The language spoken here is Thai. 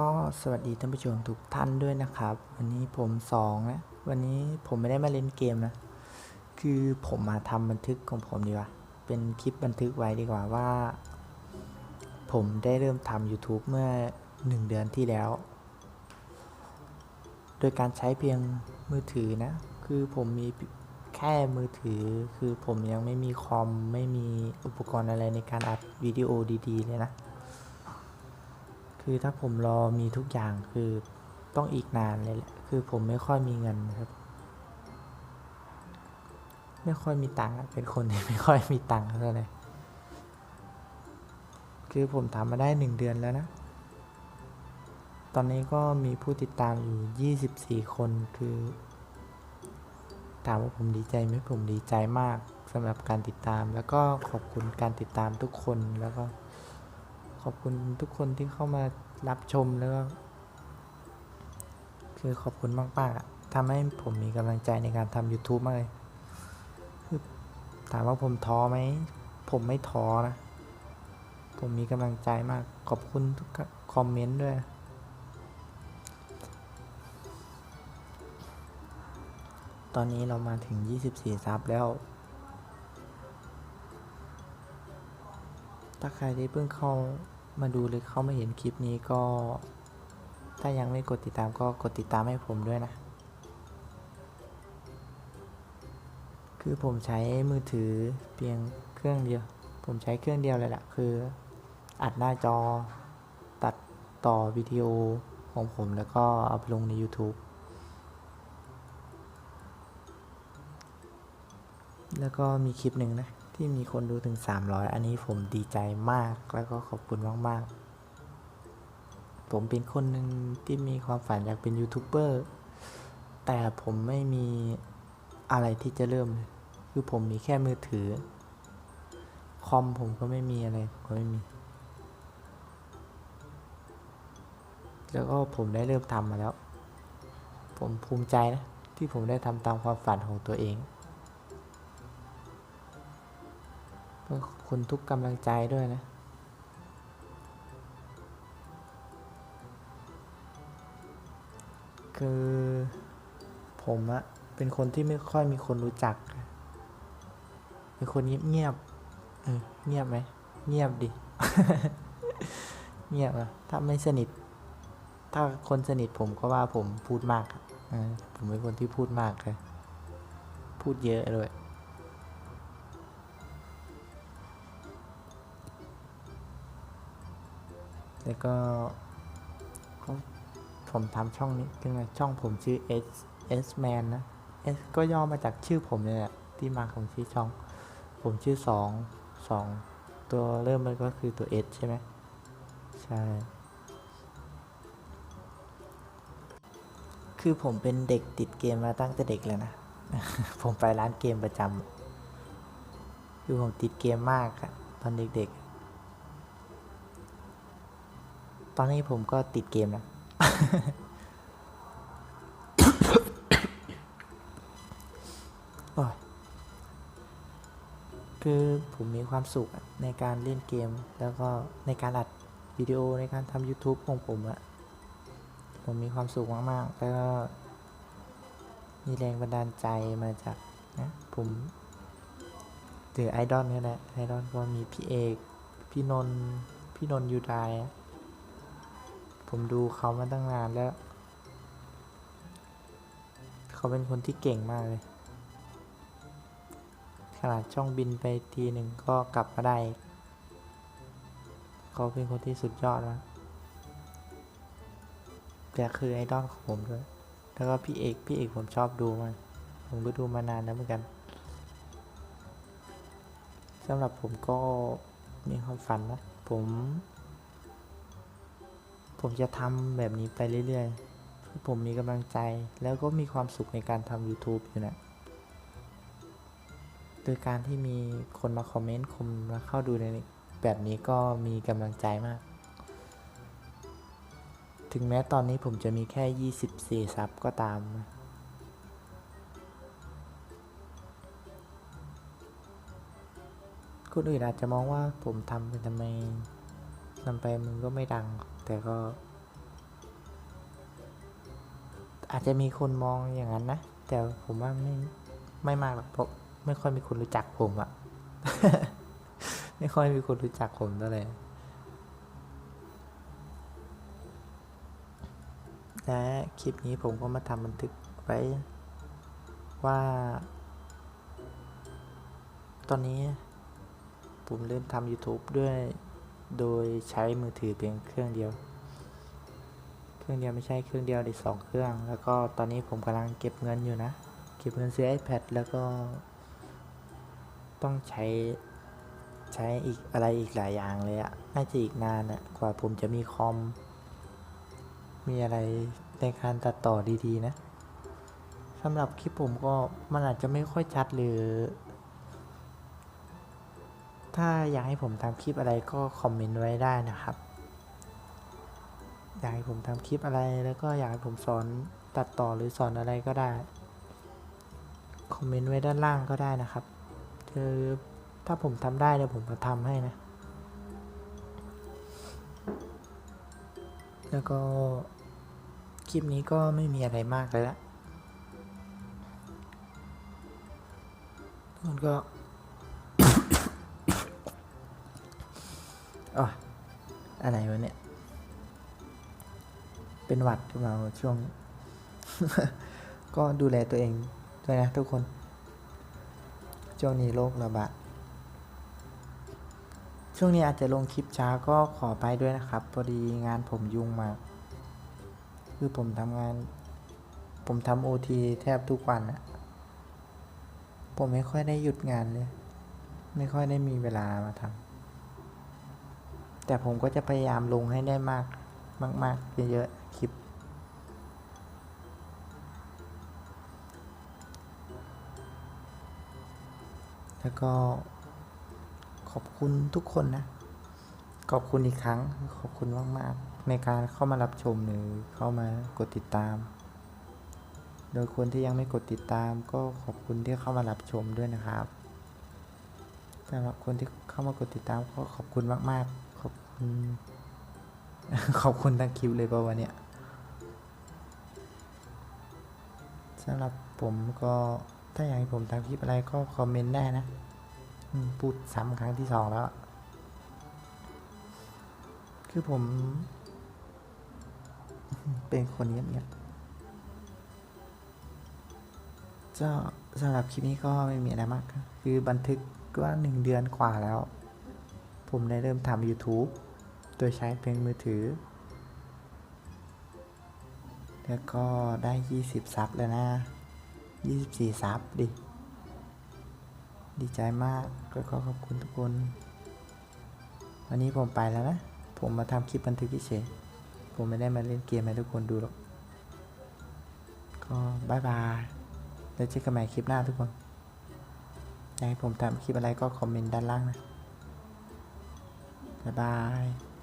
ก็สวัสดีท่านผู้ชมทุกท่านด้วยนะครับ วันนี้ผมสองนะ วันนี้ผมไม่ได้มาเล่นเกมนะ คือผมมาทำบันทึกของผมดีกว่า เป็นคลิปบันทึกไว้ดีกว่าว่า ผมได้เริ่มทำ YouTube เมื่อหนึ่งเดือนที่แล้ว โดยการใช้เพียงมือถือนะ คือผมมีแค่มือถือ คือผมยังไม่มีคอม ไม่มีอุปกรณ์อะไรในการอัดวิดีโอดี ๆ เลยนะ คือถ้าผมรอมีทุกอย่างคือต้องอีกนานเลยแหละคือผมไม่ค่อยมีเงินครับ ไม่ค่อยมีตังค์เป็นคนที่ไม่ค่อยมีตังค์เท่าไหร่คือผมทำมาได้หนึ่งเดือนแล้วนะ ตอนนี้ก็มีผู้ติดตามอยู่ 24 คนคือ ถามว่าผมดีใจไหมผมดีใจมากสำหรับการติดตาม แล้วก็ขอบคุณการติดตามทุกคนแล้วก็ ขอบคุณทุกคนที่เข้ามารับชมแล้วก็คือขอบคุณมากๆอะทำให้ผมมีกำลังใจในการทำ YouTube มากเลยคือถามว่าผมท้อไหม ผมไม่ท้อนะ ผมมีกำลังใจมาก ขอบคุณทุกคอมเมนต์ด้วย ตอนนี้เรามาถึง 24 ซับแล้ว ถ้าใครที่เพิ่งเข้า มาดูหรือเข้ามาเห็นคลิปนี้ก็ ถ้ายังไม่กดติดตามก็กดติดตามให้ผมด้วยนะ คือผมใช้มือถือเพียงเครื่องเดียว ผมใช้เครื่องเดียวเลยแหละคือ อัดหน้าจอ ตัดต่อวิดีโอของผมแล้วก็เอาไปลงใน YouTube แล้วก็มีคลิปหนึ่งนะ ที่มีคนดูถึง 300 อันนี้ผมดีใจมากแล้วก็ขอบคุณมาก ๆ ผมเป็นคนหนึ่งที่มีความฝันอยากเป็นยูทูบเบอร์แต่ผมไม่มีอะไรที่จะเริ่มเลยคือผมมีแค่มือถือ คอมผมก็ไม่มีอะไรก็ไม่มี แล้วก็ผมได้เริ่มทำมาแล้ว ผมภูมิใจนะ ที่ผมได้ทำตามความฝันของตัวเอง ก็ขอคุณทุกกำลังใจด้วยนะ คือผมอะเป็นคนที่ไม่ค่อยมีคนรู้จัก เป็นคนเงียบๆเออเงียบไหม เงียบดิ เงียบอะถ้าไม่สนิท ถ้าคนสนิทผมก็ว่าผมพูดมากอะเออผมเป็นคนที่พูดมากเลยพูดเยอะเลย แล้วก็ผมทำช่องนี้ขึ้นมาช่องผมชื่อ S S Man นะ S ก็ย่อมาจากชื่อผมเนี่ยแหละที่มาของชื่อช่อง ผมชื่อสองสองตัวเริ่มมันก็คือตัว S ใช่ไหมใช่ คือผมเป็นเด็กติดเกมมาตั้งแต่เด็กเลยนะ ผมไปร้านเกมประจำคือผมติดเกมมากอะตอนเด็กๆ ตอนนี้ผมก็ติดเกมนะโอ้ยคือผมมีความสุขในการเล่นเกม แล้วก็ในการอัดวิดีโอในการทำ YouTube ของผมอะผมมีความสุขมากๆ แล้วก็มีแรงบันดาลใจมาจากนะผมถือไอดอลนี่แหละไอดอลก็มีพี่เอก พี่นนท์พี่นนท์ยูไดอะ ผมดูเขามาตั้งนานแล้ว เขาเป็นคนที่เก่งมากเลย ขนาดช่องบินไปทีหนึ่งก็กลับมาได้ เขาเป็นคนที่สุดยอดมากแกคือไอดอลของผมด้วย แล้วก็พี่เอก พี่เอกผมชอบดูมากผมก็ดูมานานแล้วเหมือนกันสำหรับผมก็มีความฝันนะ ผม ผมจะทำแบบนี้ไปเรื่อยๆคือผมมีกำลังใจแล้วก็มีความสุขในการทำ YouTube อยู่นะโดยการที่มีคนมาคอมเมนต์คนมาเข้าดูในแบบนี้ก็มีกำลังใจมาก ถึงแม้ตอนนี้ผมจะมีแค่ 24 ซับก็ตามนะคนอื่นอาจจะมองว่าผมทำไปทำไม ทำไปมึงก็ไม่ดัง แต่ก็ อาจจะมีคนมองอย่างนั้นนะ แต่ผมว่าไม่ไม่มากหรอกเพราะไม่ค่อยมีคนรู้จักผมอะไม่ค่อยมีคนรู้จักผมเท่าไหร่และคลิปนี้ผมก็มาทำบันทึกไว้ว่า ตอนนี้ผมเริ่มทำ YouTube ด้วย โดยใช้มือถือเพียงเครื่องเดียว เครื่องเดียวไม่ใช่เครื่องเดียวดิสองเครื่อง แล้วก็ตอนนี้ผมกำลังเก็บเงินอยู่นะ เก็บเงินซื้อ iPad แล้วก็ ต้องใช้ใช้อีกอะไรอีกหลายอย่างเลยอะน่าจะอีกนานอะกว่าผมจะมีคอม มีอะไรในการตัดต่อดีๆนะสำหรับคลิปผมก็มันอาจจะไม่ค่อยชัดหรือ ถ้าอยากให้ผมทำคลิปอะไรก็คอมเมนต์ไว้ได้นะครับ อยากให้ผมทำคลิปอะไรแล้วก็อยากให้ผมสอนตัดต่อหรือสอนอะไรก็ได้ คอมเมนต์ไว้ด้านล่างก็ได้นะครับคือถ้าผมทำได้เดี๋ยวผมจะทำให้นะ แล้วก็คลิปนี้ก็ไม่มีอะไรมากเลยละมันก็ อ๋ออะไรวะเนี่ย เป็นหวัดขึ้นมาช่วง ก็ดูแลตัวเองด้วยนะทุกคน ช่วงนี้โรคระบาด ช่วงนี้อาจจะลงคลิปช้าก็ขอไปด้วยนะครับ พอดีงานผมยุ่งมาก คือผมทำงาน ผมทำโอทีแทบทุกวันอะผมไม่ค่อยได้หยุดงานเลย ไม่ค่อยได้มีเวลามาทำ แต่ผมก็จะพยายามลงให้ได้มากมากๆเยอะๆคลิป แล้วก็ขอบคุณทุกคนนะ ขอบคุณอีกครั้ง ขอบคุณมากๆ ในการเข้ามารับชมหรือเข้ามากดติดตาม โดยคนที่ยังไม่กดติดตาม ก็ขอบคุณที่เข้ามารับชมด้วยนะครับสำหรับคนที่เข้ามากดติดตามก็ขอบคุณมาก ๆ ขอบคุณทั้งคลิปเลยป่าววันเนี้ยสำหรับผมก็ถ้าอยากให้ผมทำคลิปอะไรก็คอมเมนต์ได้นะพูดซ้ำครั้งที่สองแล้ว คือผม เป็นคนเงียบๆก็สำหรับคลิปนี้ก็ไม่มีอะไรมาก คือบันทึกว่าหนึ่งเดือนกว่าแล้ว ผมได้เริ่มทำ YouTube โดยใช้เพียงมือถือ แล้วก็ได้ 20 ซับแล้วนะ 24 ซับดิ ดีใจมากก็ขอบคุณทุกคน วันนี้ผมไปแล้วนะ ผมมาทำคลิปบันทึกเฉยผมไม่ได้มาเล่นเกมให้ทุกคนดูหรอก ก็บายบายแล้วเจอกันใหม่คลิปหน้าทุกคนอยากให้ผมทำคลิปอะไรก็คอมเมนต์ด้านล่างนะ บ๊ายบาย